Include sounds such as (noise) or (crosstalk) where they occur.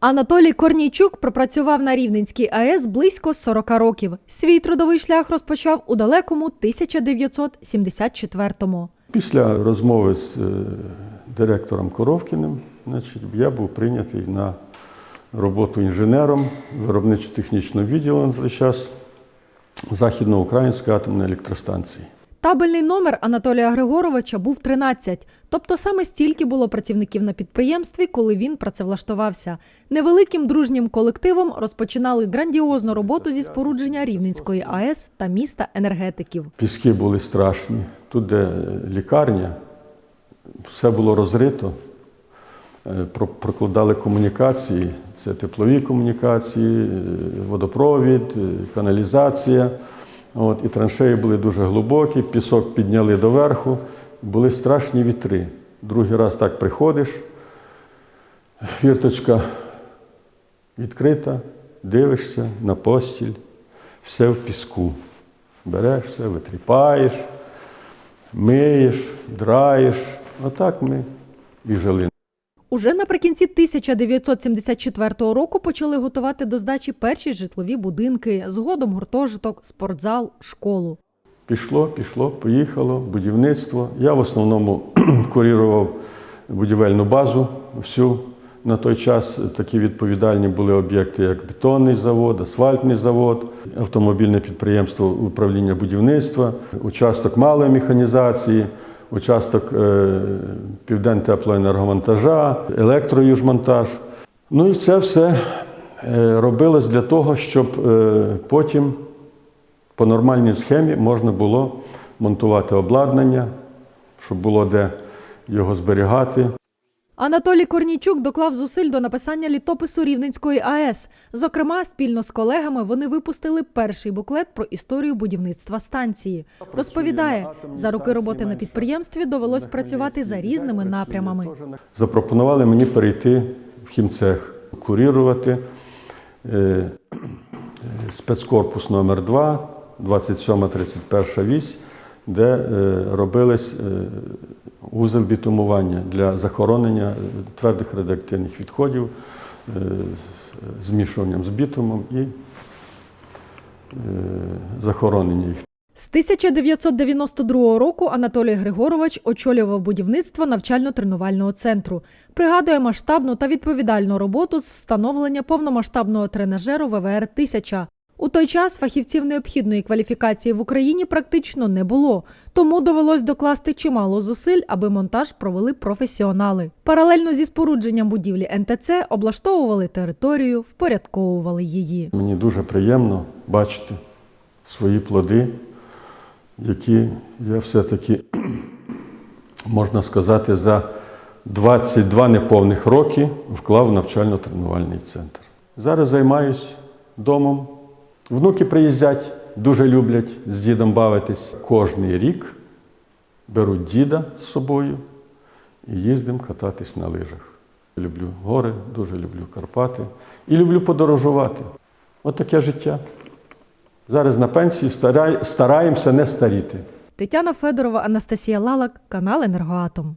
Анатолій Корнійчук пропрацював на Рівненській АЕС близько 40 років. Свій трудовий шлях розпочав у далекому 1974-му. Після розмови з е, директором Коровкіним, значить, я був прийнятий на роботу інженером виробничо-технічного відділу на той час Західноукраїнської атомної електростанції. Табельний номер Анатолія Григоровича був 13, тобто саме стільки було працівників на підприємстві, коли він працевлаштувався. Невеликим дружнім колективом розпочинали грандіозну роботу зі спорудження Рівненської АЕС та міста енергетиків. Піски були страшні. Тут, де лікарня, все було розрито. Е, Прокладали комунікації, це теплові комунікації, е, водопровід, е, каналізація. От, і траншеї були дуже глибокі, пісок підняли доверху, були страшні вітри. Другий раз так приходиш, фірточка відкрита, дивишся на постіль, все в піску. Береш все, витріпаєш, миєш, драєш. Отак ми і жили. Уже наприкінці 1974 року почали готувати до здачі перші житлові будинки, згодом гуртожиток, спортзал, школу. Пішло, пішло, поїхало, будівництво. Я в основному (clears throat) курірував будівельну базу всю. На той час такі відповідальні були об'єкти, як бетонний завод, асфальтний завод, автомобільне підприємство управління будівництва, участок малої механізації, участок е, південнотеплоенергомонтажа, електроюжмонтаж. Ну і це все е, робилось для того, щоб е, потім по нормальній схемі можна було монтувати обладнання, щоб було де його зберігати. Анатолій Корнійчук доклав зусиль до написання літопису Рівненської АЕС. Зокрема, спільно з колегами вони випустили перший буклет про історію будівництва станції. Розповідає, за роки роботи на підприємстві довелось працювати за різними напрямами. Запропонували мені перейти в хімцех, курірувати е, е, спецкорпус номер 2 27-31 вісь, де е, робились е, вузел бітумування для захоронення е, твердих радіоактивних відходів змішуванням з бітумом і захоронення їх. З 1992 року Анатолій Григорович очолював будівництво навчально-тренувального центру. Пригадує масштабну та відповідальну роботу з встановлення повномасштабного тренажеру ВВР 1000 У той час фахівців необхідної кваліфікації в Україні практично не було, тому довелось докласти чимало зусиль, аби монтаж провели професіонали. Паралельно зі спорудженням будівлі НТЦ облаштовували територію, впорядковували її. Мені дуже приємно бачити свої плоди, які я все-таки, (clears throat) можна сказати, за 22 неповних роки вклав в навчально-тренувальний центр. Зараз займаюсь домом. Внуки приїздять, дуже люблять з дідом бавитись. Кожний рік беруть діда з собою і їздимо кататись на лижах. Люблю гори, дуже люблю Карпати і люблю подорожувати. От таке життя. Зараз на пенсії стараємося не старіти. Тетяна Федорова, Анастасія Лалак, канал Енергоатом.